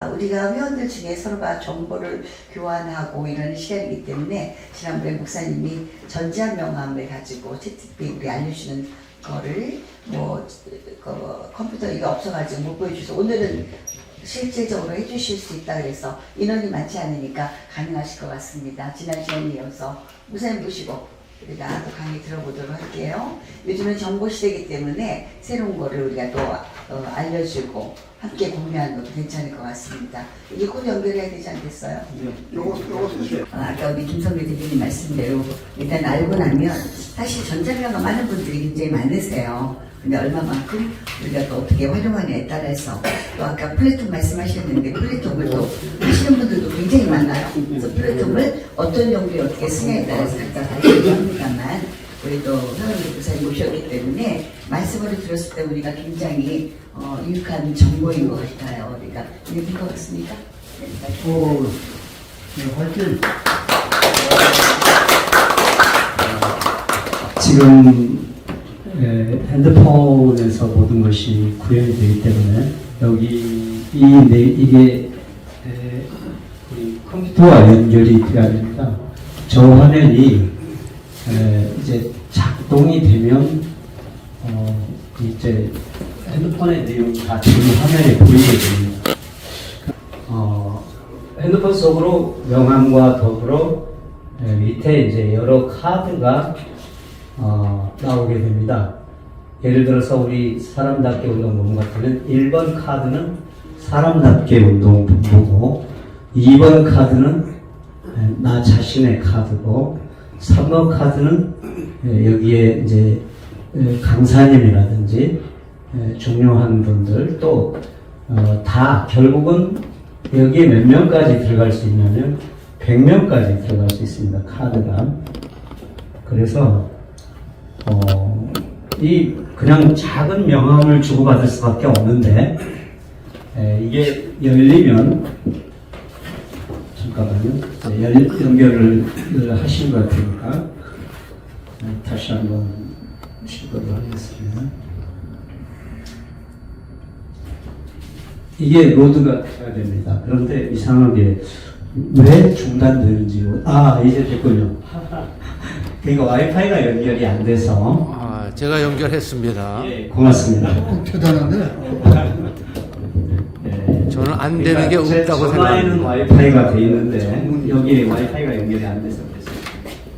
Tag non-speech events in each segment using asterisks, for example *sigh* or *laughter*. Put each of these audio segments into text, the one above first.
우리가 회원들 중에 서로가 정보를 교환하고 이런 시간이기 때문에 지난번에 목사님이 전지한 명함을 가지고 채팅비 우리 알려주는 거를 뭐 그, 컴퓨터 이게 없어가지고 못 보여주셔서 오늘은 실질적으로 해주실 수 있다 그래서 인원이 많지 않으니까 가능하실 것 같습니다. 지난 시간에 이어서 목사님 모시고 우리가 또 강의 들어보도록 할게요. 요즘은 정보 시대이기 때문에 새로운 거를 우리가 또 어, 알려주고 함께 공유하는 것도 괜찮을 것 같습니다. 이게 꼭 연결해야 되지 않겠어요? 요거 요거 쓰세요. 어, 아까 우리 김성배 대표님 말씀대로 일단 알고 나면 사실 전자명가 많은 분들이 굉장히 많으세요. 근데 얼마만큼 우리가 또 어떻게 활용하냐에 따라서 또 아까 플랫폼 말씀하셨는데 플랫폼을 또 하시는 분들도 굉장히 많아요. 그래서 플랫폼을 어떤 용도에 어떻게 쓰냐에 따라서 각자 다르긴 합니다만 우리 또 현원기 부사님 모셨기 때문에 말씀을 들었을 때 우리가 굉장히 어, 유익한 정보인 것 같아요. 우리가 될것 같습니까? 네, 오, 네, 화이팅. 지금 에, 핸드폰에서 모든 것이 구현이 되기 때문에 여기 이 네, 이게 에, 우리 컴퓨터와 연결이 돼야 됩니다. 저 화면이 에, 이제 작동이 되면 어, 이제 핸드폰의 내용이 다 지금 화면에 보이게 됩니다. 어, 핸드폰 속으로 명함과 더불어 에, 밑에 이제 여러 카드가 어, 나오게 됩니다. 예를 들어서 우리 사람답게 운동본부 같으면 1번 카드는 사람답게 운동본부고 2번 카드는 에, 나 자신의 카드고 3번 카드는 에, 여기에 이제 에, 강사님이라든지 에, 중요한 분들 또 어, 다 결국은 여기에 몇 명까지 들어갈 수 있냐면 100명까지 들어갈 수 있습니다. 카드가. 그래서 어, 이 그냥 작은 명함을 주고받을 수밖에 없는데 에, 이게 열리면 잠깐만요. 네, 열, 연결을 하신 것 같으니까 네, 다시 한번 시도를 하겠습니다. 이게 로드가 돼야 됩니다. 그런데 이상하게 왜 중단되는지 아 이제 됐군요. *laughs* 그러니까 와이파이가 연결이 안 돼서 아, 제가 연결했습니다. 예, 고맙습니다. 어, 대단한데. *laughs* 네. 저는 안 되는 게제 없다고 전화에는 생각합니다. 와이파이가 돼 있는데 여기에 와이파이가 연결이 안 돼서.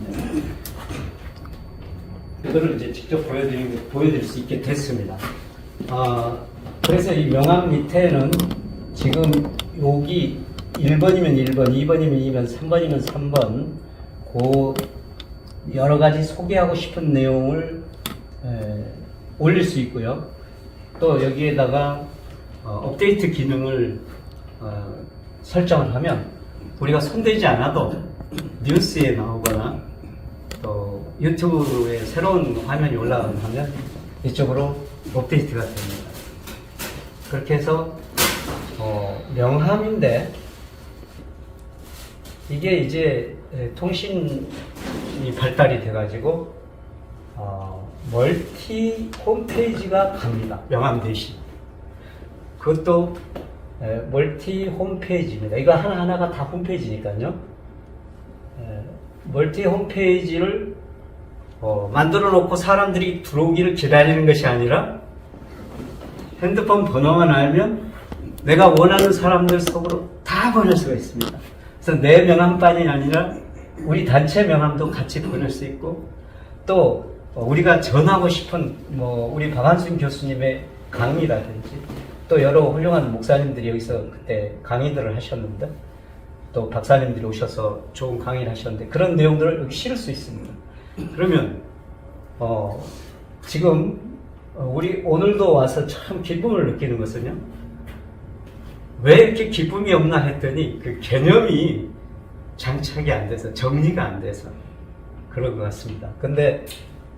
네. 이거를 이제 직접 보여드리, 보여드릴 수 있게 됐습니다. 아, 그래서 이 명함 밑에는 지금 여기 1번이면 1번, 2번이면 2번, 3번이면 3번, 그 여러 가지 소개하고 싶은 내용을 에, 올릴 수 있고요. 또 여기에다가 어, 업데이트 기능을 어, 설정을 하면 우리가 손대지 않아도 뉴스에 나오거나 또 유튜브에 새로운 화면이 올라가면 이쪽으로 업데이트가 됩니다. 그렇게 해서 어, 명함인데 이게 이제 에, 통신이 발달이 돼가지고 어, 멀티 홈페이지가 갑니다. 명함 대신. 그것도 에, 멀티 홈페이지입니다. 이거 하나하나가 다 홈페이지니까요. 에, 멀티 홈페이지를 어, 만들어 놓고 사람들이 들어오기를 기다리는 것이 아니라 핸드폰 번호만 알면 내가 원하는 사람들 속으로 다 보낼 수가 있습니다. 그래서 내 명함뿐이 아니라 우리 단체 명함도 같이 보낼 수 있고 또 우리가 전하고 싶은 뭐 우리 박한순 교수님의 강의라든지 또 여러 훌륭한 목사님들이 여기서 그때 강의들을 하셨는데 또 박사님들이 오셔서 좋은 강의를 하셨는데 그런 내용들을 여기 실을 수 있습니다. 그러면 어 지금 어, 우리 오늘도 와서 참 기쁨을 느끼는 것은요. 왜 이렇게 기쁨이 없나 했더니 그 개념이 장착이 안 돼서 정리가 안 돼서 그런 것 같습니다. 근데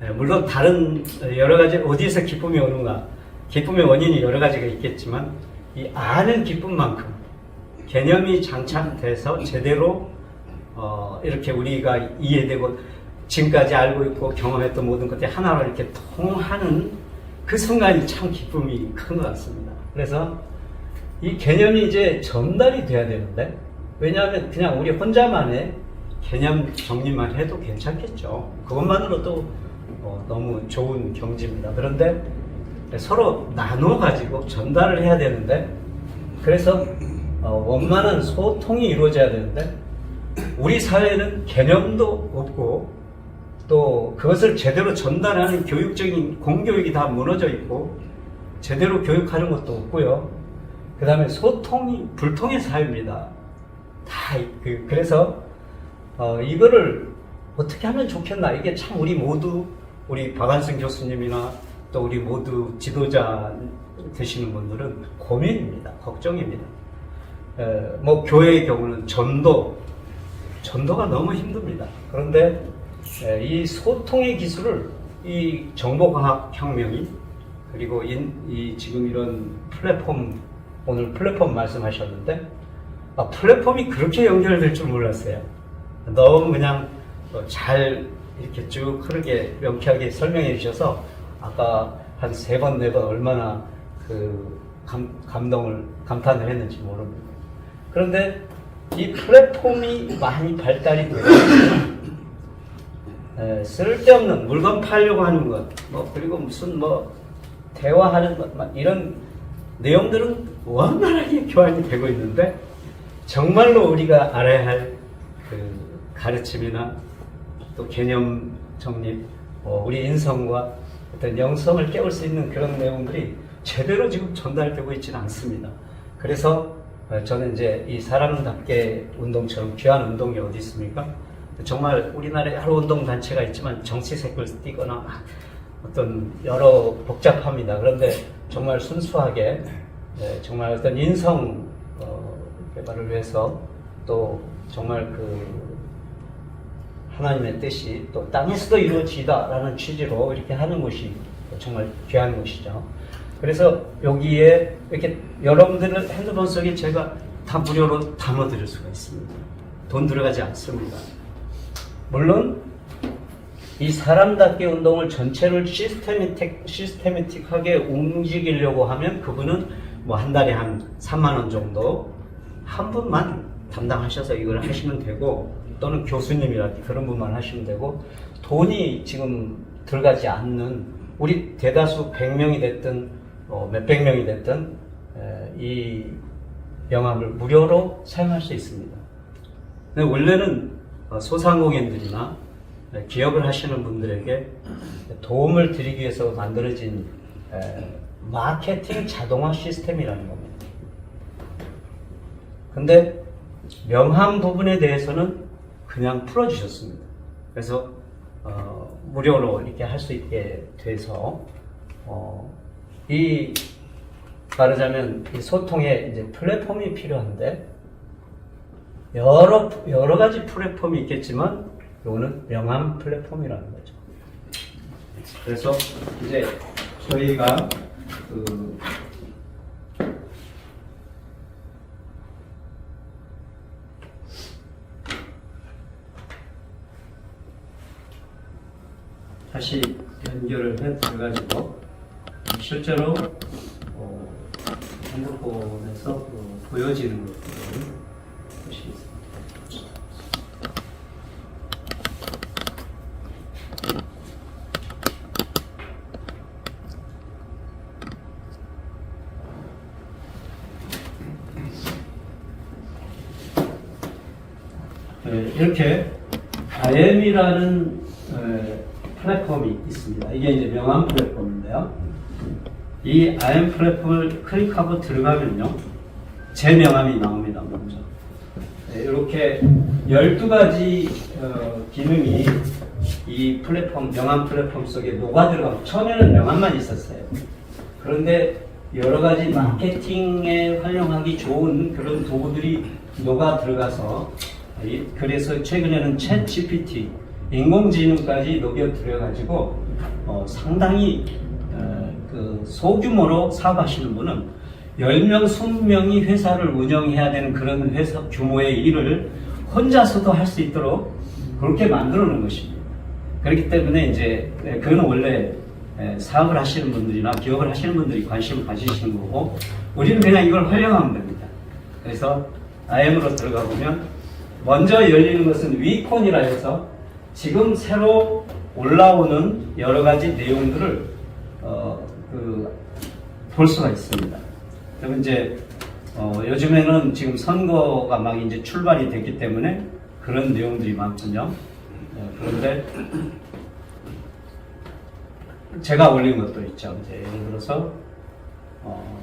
에, 물론 다른 여러 가지 어디에서 기쁨이 오는가 기쁨의 원인이 여러 가지가 있겠지만 이 아는 기쁨만큼 개념이 장착돼서 제대로 어, 이렇게 우리가 이해되고 지금까지 알고 있고 경험했던 모든 것들이 하나로 이렇게 통하는 그 순간이 참 기쁨이 큰 것 같습니다. 그래서 이 개념이 이제 전달이 돼야 되는데 왜냐하면 그냥 우리 혼자만의 개념 정리만 해도 괜찮겠죠. 그것만으로도 어, 너무 좋은 경지입니다. 그런데 서로 나눠 가지고 전달을 해야 되는데 그래서 어, 원만한 소통이 이루어져야 되는데 우리 사회는 개념도 없고 또 그것을 제대로 전달하는 교육적인 공교육이 다 무너져 있고 제대로 교육하는 것도 없고요. 그 다음에 소통이 불통의 사회입니다. 다 그, 그래서 어, 이거를 어떻게 하면 좋겠나 이게 참 우리 모두 우리 박한승 교수님이나 또 우리 모두 지도자 되시는 분들은 고민입니다. 걱정입니다. 에, 뭐 교회의 경우는 전도 전도가 너무 힘듭니다. 그런데 에, 이 소통의 기술을 이 정보과학 혁명이 그리고 인- 이 지금 이런 플랫폼 오늘 플랫폼 말씀하셨는데 아, 플랫폼이 그렇게 연결될 줄 몰랐어요. 너무 그냥 어, 잘 이렇게 쭉 흐르게 명쾌하게 설명해 주셔서 아까 한 세 번 네 번 얼마나 그 감, 감동을 감탄을 했는지 모릅니다. 그런데 이 플랫폼이 많이 발달이 되고 에, 쓸데없는 물건 팔려고 하는 것, 뭐 그리고 무슨 뭐 대화하는 것, 막 이런 내용들은 원만하게 교환이 되고 있는데 정말로 우리가 알아야 할 그 가르침이나 또 개념 정립, 어, 우리 인성과 어떤 영성을 깨울 수 있는 그런 내용들이 제대로 지금 전달되고 있지는 않습니다. 그래서 어, 저는 이제 이 사람답게 운동처럼 귀한 운동이 어디 있습니까? 정말 우리나라에 여러 운동 단체가 있지만 정치색을 띠거나 막 어떤 여러 복잡합니다. 그런데 정말 순수하게 예, 정말 어떤 인성 어, 개발을 위해서 또 정말 그 하나님의 뜻이 또 땅에서도 이루어지다라는 취지로 이렇게 하는 것이 정말 귀한 것이죠. 그래서 여기에 이렇게 여러분들의 핸드폰 속에 제가 다 무료로 담아드릴 수가 있습니다. 돈 들어가지 않습니다. 물론 이 사람답게 운동을 전체를 시스테미틱, 시스테미틱하게 움직이려고 하면 그분은 뭐 한 달에 한 3만 원 정도 한 분만 담당하셔서 이걸 하시면 되고 또는 교수님이라든지 그런 분만 하시면 되고 돈이 지금 들어가지 않는 우리 대다수 100명이 됐든 어, 몇백 명이 됐든 에, 이 명함을 무료로 사용할 수 있습니다. 근데 원래는 어, 소상공인들이나 에, 기업을 하시는 분들에게 도움을 드리기 위해서 만들어진 에, 마케팅 자동화 시스템이라는 겁니다. 근데 명함 부분에 대해서는 그냥 풀어주셨습니다. 그래서 어, 무료로 이렇게 할 수 있게 돼서 어, 이 말하자면 이 소통에 이제 플랫폼이 필요한데 여러 여러 가지 플랫폼이 있겠지만 이거는 명함 플랫폼이라는 거죠. 그래서 이제 저희가 그 다시 연결을 해 가지고 실제로 어, 핸드폰에서 그 보여지는 것들을 볼수 있습니다. 네, 이렇게 IM이라는 플랫폼이 있습니다. 이게 이제 명함 플랫폼인데요. 이 IM 플랫폼을 클릭하고 들어가면요. 제 명함이 나옵니다, 먼저. 네, 이렇게 12가지 어, 기능이 이 플랫폼, 명함 플랫폼 속에 녹아 들어가고, 처음에는 명함만 있었어요. 그런데 여러 가지 마케팅에 활용하기 좋은 그런 도구들이 녹아 들어가서 이- 그래서 최근에는 챗 GPT 인공지능까지 녹여 들여가지고 어, 상당히 어, 그 소규모로 사업하시는 분은 10명, 20명이 회사를 운영해야 되는 그런 회사 규모의 일을 혼자서도 할 수 있도록 그렇게 만들어 놓은 것입니다. 그렇기 때문에 이제 네, 그거는 원래 에, 사업을 하시는 분들이나 기업을 하시는 분들이 관심을 가지시는 거고 우리는 그냥 이걸 활용하면 됩니다. 그래서 IM으로 들어가 보면 먼저 열리는 것은 위콘이라 해서 지금 새로 올라오는 여러 가지 내용들을 어, 그, 볼 수가 있습니다. 그리고 이제 어, 요즘에는 지금 선거가 막 이제 출발이 됐기 때문에 그런 내용들이 많군요. 네, 그런데 제가 올린 것도 있죠. 이제 예를 들어서 어,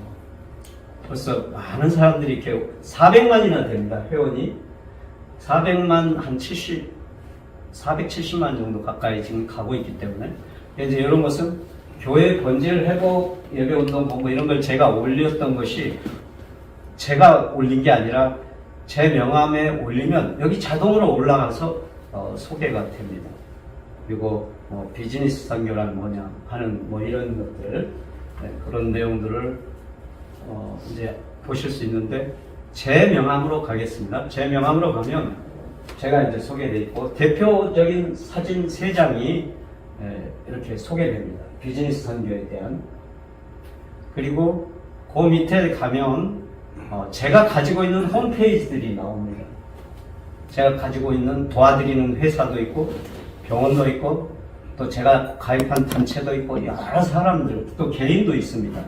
벌써 많은 사람들이 이렇게 400만이나 됩니다. 회원이 400만 한 70, 470만 정도 가까이 지금 가고 있기 때문에 이제 이런 것은 교회 본질 회복 예배 운동 본부 이런 걸 제가 올렸던 것이 제가 올린 게 아니라 제 명함에 올리면 여기 자동으로 올라가서 어, 소개가 됩니다. 그리고 뭐 비즈니스 선교란 뭐냐 하는 뭐 이런 것들 네, 그런 내용들을 어, 이제 보실 수 있는데 제 명함으로 가겠습니다. 제 명함으로 가면 제가 이제 소개돼 있고 대표적인 사진 세 장이 예, 이렇게 소개됩니다. 비즈니스 선교에 대한 그리고 그 밑에 가면 어, 제가 가지고 있는 홈페이지들이 나옵니다. 제가 가지고 있는 도와드리는 회사도 있고 병원도 있고 또 제가 가입한 단체도 있고 여러 사람들 또 개인도 있습니다.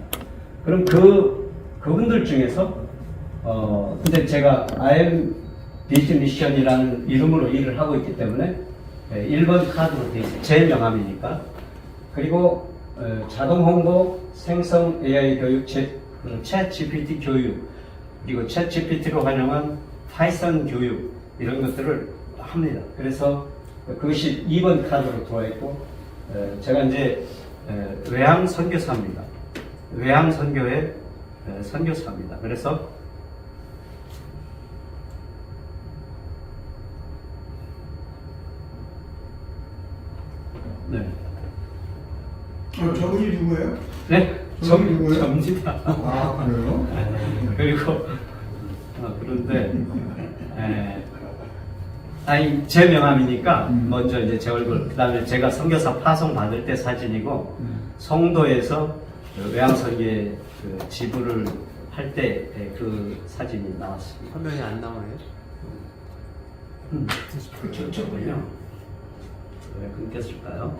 그럼 그 그분들 중에서 어 근데 제가 IM 비즈 미션이라는 이름으로 일을 하고 있기 때문에 예, 1번 카드로 돼 있어요. 제 명함이니까. 그리고 어, 자동 홍보, 생성 AI 교육, 챗, 챗 GPT 교육, 그리고 챗 GPT로 활용한 파이썬 교육 이런 것들을 합니다. 그래서 그것이 2번 카드로 들어와 있고 에, 제가 이제 에, 외항 선교사입니다. 외항 선교의 에, 선교사입니다. 그래서 네, 어, 저분이 누구예요? 네, 저기 누구예요? 접니다. 아, 그래요? *laughs* 그리고 어, 그런데 에, 아니 제 명함이니까 음. 먼저 이제 제 얼굴 그다음에 제가 선교사 파송 받을 때 사진이고 음. 송도에서 그 외항선교에 그 지부를 할 때 그 사진이 나왔습니다. 화면이 안 나와요? 음, 저쪽은요. 왜 끊겼을까요?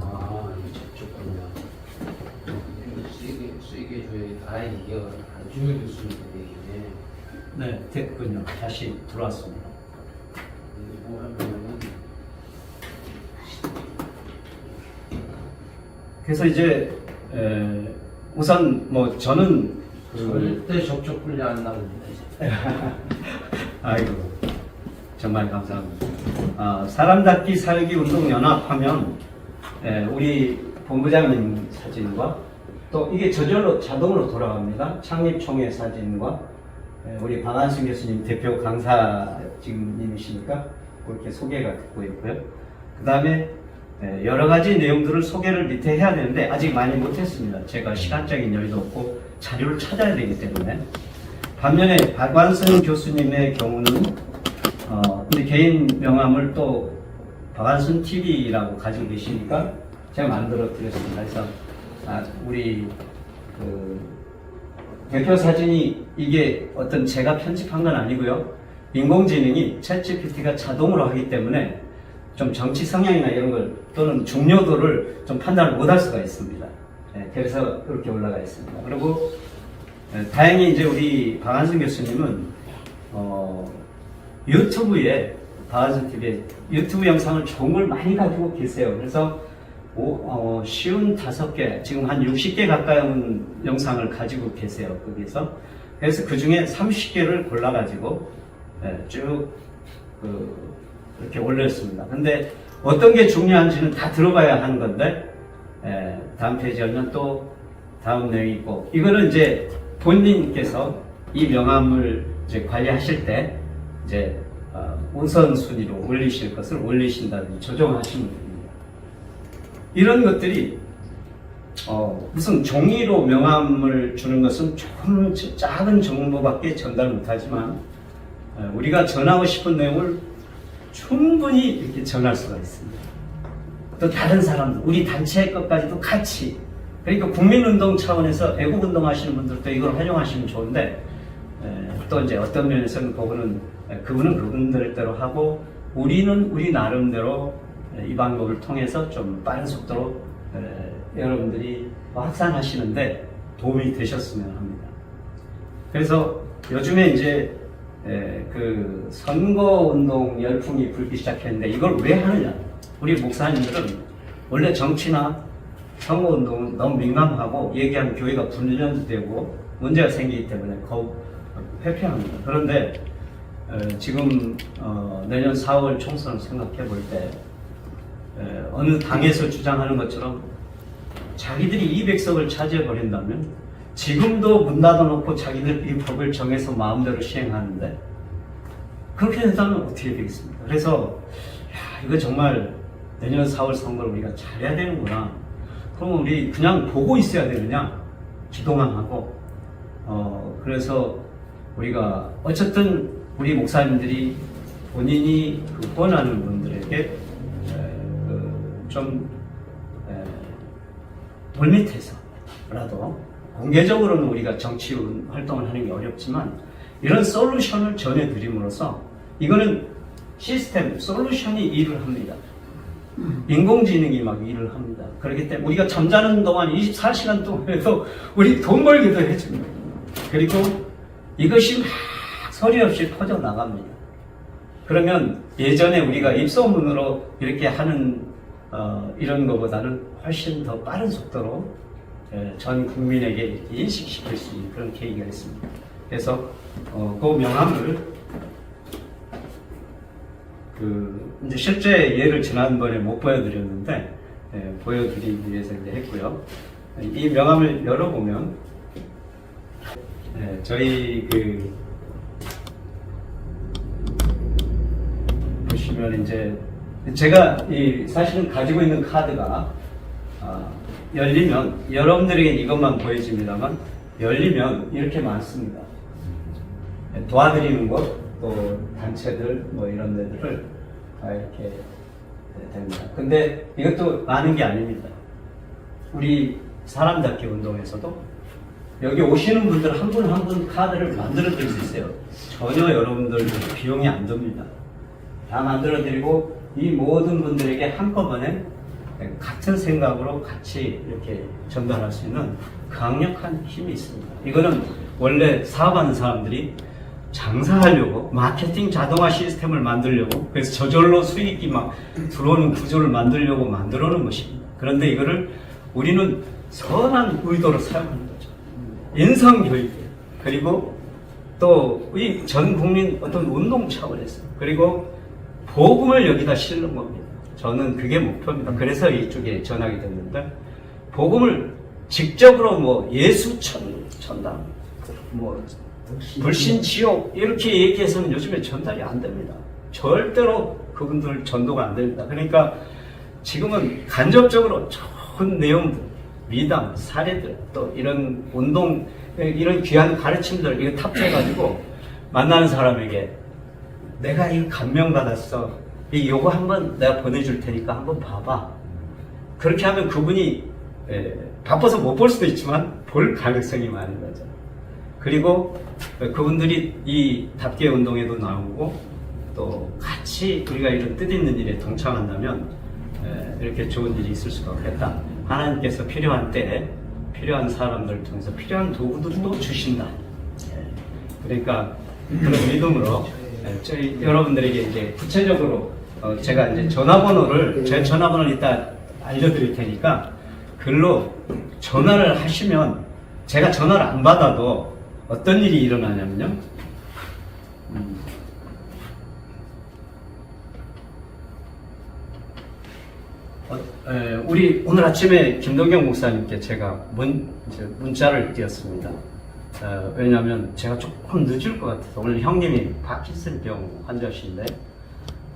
아, 이 저쪽군요. 쓰이게 쓰이게 다행히 이게 나중에 교수님 얘기네. 네, 됐군요. 다시 들어왔습니다. 뭐 하면은 그래서 이제 에, 우선 뭐 저는 그 절대 접촉 분리 안 나옵니다. *laughs* 아이고 정말 감사합니다. 아, 사람답기 살기 운동 연합하면 에, 우리 본부장님 사진과 또 이게 저절로 자동으로 돌아갑니다. 창립총회 사진과 에, 우리 방한승 교수님 대표 강사 지금 님이시니까 그렇게 소개가 듣고 있고요. 그 다음에 여러 가지 내용들을 소개를 밑에 해야 되는데 아직 많이 못했습니다. 제가 시간적인 여유도 없고 자료를 찾아야 되기 때문에 반면에 박완승 교수님의 경우는 어, 근데 개인 명함을 또 박완승 TV라고 가지고 계시니까 제가 만들어 드렸습니다. 그래서 아, 우리 그 대표 사진이 이게 어떤 제가 편집한 건 아니고요. 인공지능이 챗GPT가 자동으로 하기 때문에 좀 정치 성향이나 이런 걸 또는 중요도를 좀 판단을 못 할 수가 있습니다. 예, 그래서 그렇게 올라가 있습니다. 그리고 예, 다행히 이제 우리 박한승 교수님은 어, 유튜브에 박한승 TV에 유튜브 영상을 걸 많이 가지고 계세요. 그래서 오, 어, 쉬운 다섯 개, 지금 한 60개 가까운 영상을 가지고 계세요. 거기서. 그래서 그 중에 30개를 골라가지고 예, 쭉 그, 이렇게 올렸습니다. 근데 어떤 게 중요한지는 다 들어봐야 하는 건데 예, 다음 페이지 열면 또 다음 내용이 있고 이거는 이제 본인께서 이 명함을 이제 관리하실 때 이제 어, 우선순위로 올리실 것을 올리신다든지 조정하시면 됩니다. 이런 것들이 어, 무슨 종이로 명함을 주는 것은 조금 작은 정보밖에 전달 못하지만 어, 우리가 전하고 싶은 내용을 충분히 이렇게 전할 수가 있습니다. 또 다른 사람들, 우리 단체 것까지도 같이. 그러니까 국민운동 차원에서 애국운동 하시는 분들도 이걸 활용하시면 좋은데, 에, 또 이제 어떤 면에서는 그분은 그분들대로 하고, 우리는 우리 나름대로 에, 이 방법을 통해서 좀 빠른 속도로 에, 여러분들이 확산하시는데 도움이 되셨으면 합니다. 그래서 요즘에 이제 에, 그 선거 운동 열풍이 불기 시작했는데 이걸 왜 하느냐? 우리 목사님들은 원래 정치나 선거 운동은 너무 민감하고 얘기하면 교회가 분열되고 문제가 생기기 때문에 거의 회피합니다. 그런데 에, 지금 어, 내년 4월 총선을 생각해 볼때 어느 당에서 주장하는 것처럼 자기들이 200석을 차지해 버린다면 지금도 문 닫아놓고 자기들이 법을 정해서 마음대로 시행하는데 그렇게 된다면 어떻게 되겠습니까? 그래서 야, 이거 정말 내년 4월 선거를 우리가 잘해야 되는구나. 그러면 우리 그냥 보고 있어야 되느냐? 기도만 하고 어 그래서 우리가 어쨌든 우리 목사님들이 본인이 그 후원하는 분들에게 좀 에, 물밑에서라도 공개적으로는 우리가 정치 활동을 하는 게 어렵지만 이런 솔루션을 전해드림으로써 이거는 시스템, 솔루션이 일을 합니다. 인공지능이 막 일을 합니다. 그렇기 때문에 우리가 잠자는 동안 24시간 동안에도 우리 돈 벌기도 해줍니다. 그리고 이것이 막 소리 없이 퍼져 나갑니다. 그러면 예전에 우리가 입소문으로 이렇게 하는 어, 이런 것보다는 훨씬 더 빠른 속도로 에, 전 국민에게 인식시킬 수 있는 그런 계기가 있습니다. 그래서 어, 그 명함을 그 이제 실제 예를 지난번에 못 보여드렸는데 에, 보여드리기 위해서 이제 했고요. 이 명함을 열어보면 에, 저희 그 보시면 이제 제가 이 사실은 가지고 있는 카드가 아, 열리면 여러분들에게 이것만 보여집니다만 열리면 이렇게 많습니다. 네, 도와드리는 곳, 또 단체들 뭐 이런 데들을 다 이렇게 됩니다. 근데 이것도 많은 게 아닙니다. 우리 사람답게 운동에서도 여기 오시는 분들 한 분 한 분 카드를 만들어 드릴 수 있어요. 전혀 여러분들 비용이 안 듭니다. 다 만들어 드리고 이 모든 분들에게 한꺼번에 같은 생각으로 같이 이렇게 전달할 수 있는 강력한 힘이 있습니다. 이거는 원래 사업하는 사람들이 장사하려고 마케팅 자동화 시스템을 만들려고 그래서 저절로 수익이 막 들어오는 구조를 만들려고 만들어 놓은 것입니다. 그런데 이거를 우리는 선한 의도로 사용하는 거죠. 인성 교육 그리고 또 이 전 국민 어떤 운동 차원에서 그리고 복음을 여기다 실는 겁니다. 저는 그게 목표입니다. 그래서 이쪽에 전하게 됐는데 복음을 직접으로 뭐 예수 천 전당 뭐 불신 지옥 이렇게 얘기해서는 요즘에 전달이 안 됩니다. 절대로 그분들 전도가 안 됩니다. 그러니까 지금은 간접적으로 좋은 내용들, 미담, 사례들, 또 이런 운동, 이런 귀한 가르침들 이거 탑재해가지고 만나는 사람에게 내가 이거 감명받았어. 이 요거 한번 내가 보내줄 테니까 한번 봐봐. 그렇게 하면 그분이 에, 바빠서 못 볼 수도 있지만 볼 가능성이 많은 거죠. 그리고 그분들이 이 답계 운동에도 나오고 또 같이 우리가 이런 뜻있는 일에 동참한다면 에, 이렇게 좋은 일이 있을 수가 없겠다. 하나님께서 필요한 때에 필요한 사람들을 통해서 필요한 도구들도 주신다. 예. 그러니까 그런 믿음으로 예, 저희 여러분들에게 이제 구체적으로 어, 제가 이제 전화번호를 제 전화번호를 이따 알려드릴 테니까 글로 전화를 하시면 제가 전화를 안 받아도 어떤 일이 일어나냐면요. 음, 어, 에, 우리 오늘 아침에 김동경 목사님께 제가 문, 문자를 드렸습니다. 어, 왜냐하면 제가 조금 늦을 것 같아서 오늘 형님이 파킨슨병 환자신데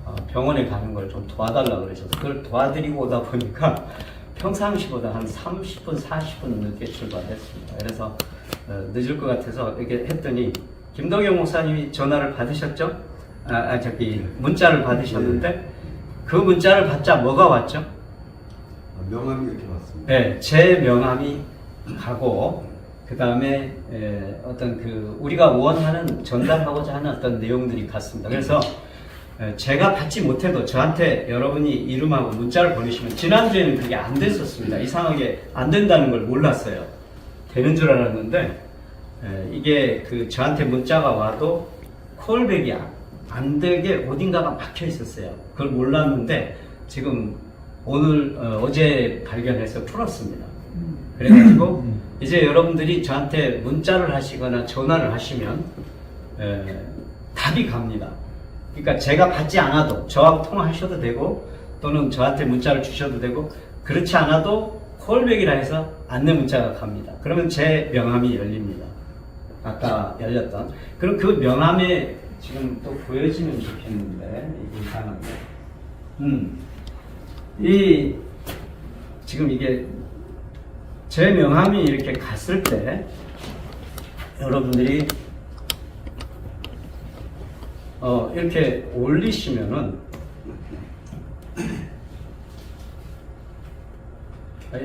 어, 병원에 가는 걸 좀 도와달라 그러셔서 그걸 도와드리고 오다 보니까 *laughs* 평상시보다 한 30분, 40분 늦게 출발했습니다. 그래서 어, 늦을 것 같아서 이렇게 했더니 김동경 목사님이 전화를 받으셨죠? 아, 아, 저기 문자를 받으셨는데 그 문자를 받자 뭐가 왔죠? 명함이 이렇게 왔습니다. 네, 제 명함이 가고 그 다음에 어떤 그 우리가 원하는 전달하고자 하는 어떤 내용들이 갔습니다. 그래서 에, 제가 받지 못해도 저한테 여러분이 이름하고 문자를 보내시면 지난주에는 그게 안 됐었습니다. 이상하게 안 된다는 걸 몰랐어요. 되는 줄 알았는데 에, 이게 그 저한테 문자가 와도 콜백이 안, 안 되게 어딘가가 막혀 있었어요. 그걸 몰랐는데 지금 오늘 어, 제 발견해서 풀었습니다. 그래가지고 이제 여러분들이 저한테 문자를 하시거나 전화를 하시면 에, 답이 갑니다. 그러니까 제가 받지 않아도 저하고 통화하셔도 되고 또는 저한테 문자를 주셔도 되고 그렇지 않아도 콜백이라 해서 안내 문자가 갑니다. 그러면 제 명함이 열립니다. 아까 열렸던 그럼 그 명함에 지금 또 보여지면 좋겠는데 이게 이상한데 음. 이 지금 이게 제 명함이 이렇게 갔을 때 여러분들이 어, 이렇게 올리시면은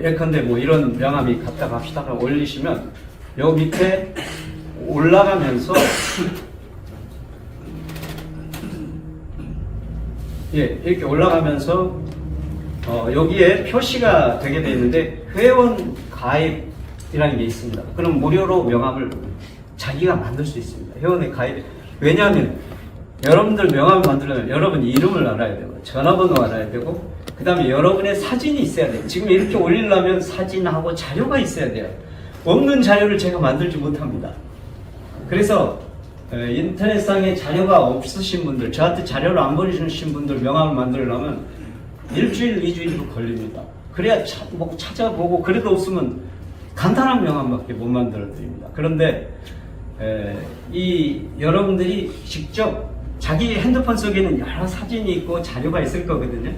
예컨대 뭐 이런 명함이 갔다 갑시다 올리시면 요 밑에 올라가면서 예 이렇게 올라가면서 어, 여기에 표시가 되게 돼 있는데 회원 가입이라는 게 있습니다. 그럼 무료로 명함을 자기가 만들 수 있습니다. 회원의 가입. 왜냐하면 여러분들 명함을 만들려면 여러분 이름을 알아야 되고 전화번호 알아야 되고 그 다음에 여러분의 사진이 있어야 돼요. 지금 이렇게 올리려면 사진하고 자료가 있어야 돼요. 없는 자료를 제가 만들지 못합니다. 그래서 어, 인터넷상에 자료가 없으신 분들, 저한테 자료를 안 보내주신 분들 명함을 만들려면 일주일, 이주일도 걸립니다. 그래야 차, 뭐 찾아보고 그래도 없으면 간단한 명함밖에 못 만들어 드립니다. 그런데 에, 이 여러분들이 직접 자기 핸드폰 속에는 여러 사진이 있고 자료가 있을 거거든요.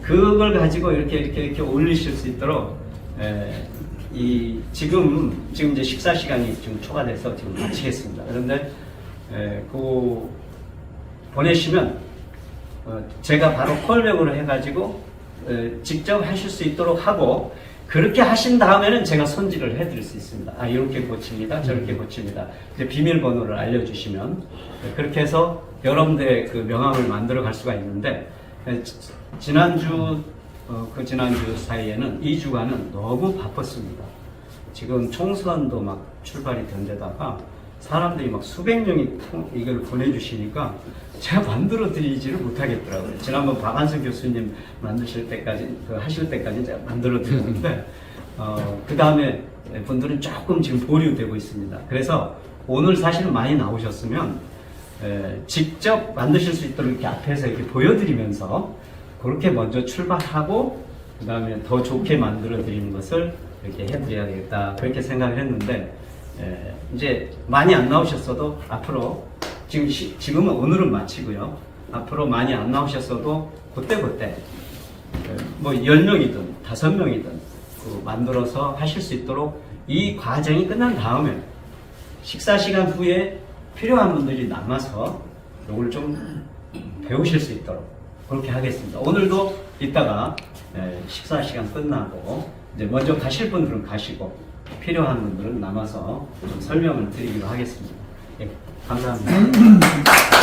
그걸 가지고 이렇게 이렇게 이렇게 올리실 수 있도록 에, 이 지금 지금 이제 식사 시간이 지금 초과돼서 지금 마치겠습니다. 그런데 에, 그 보내시면 어, 제가 바로 콜백으로 해가지고 에, 직접 하실 수 있도록 하고 그렇게 하신 다음에는 제가 손질을 해드릴 수 있습니다. 아 이렇게 고칩니다, 저렇게 고칩니다. 이제 비밀번호를 알려주시면 네, 그렇게 해서 여러분들의 그 명함을 만들어 갈 수가 있는데 지난주 어, 그 지난주 사이에는 2주간은 너무 바빴습니다. 지금 총선도 막 출발이 된 데다가 사람들이 막 수백 명이 통- 이걸 보내주시니까 제가 만들어 드리지를 못하겠더라고요. 지난번 박한수 교수님 만드실 때까지, 그 하실 때까지 제가 만들어 드렸는데, 어, 그 다음에 분들은 조금 지금 보류되고 있습니다. 그래서 오늘 사실 많이 나오셨으면, 에, 직접 만드실 수 있도록 이렇게 앞에서 이렇게 보여드리면서 그렇게 먼저 출발하고 그 다음에 더 좋게 만들어 드리는 것을 이렇게 해드려야 되겠다 그렇게 생각을 했는데 에, 이제 많이 안 나오셨어도 앞으로 지금 시, 지금은 오늘은 마치고요 앞으로 많이 안 나오셨어도 그때 그때 뭐 10명이든 5명이든 그 만들어서 하실 수 있도록 이 과정이 끝난 다음에 식사 시간 후에 필요한 분들이 남아서 이걸 좀 배우실 수 있도록 그렇게 하겠습니다. 오늘도 이따가 에, 식사 시간 끝나고 이제 먼저 가실 분들은 가시고 필요한 분들은 남아서 좀 설명을 드리기로 하겠습니다. 예, 감사합니다. *clears throat*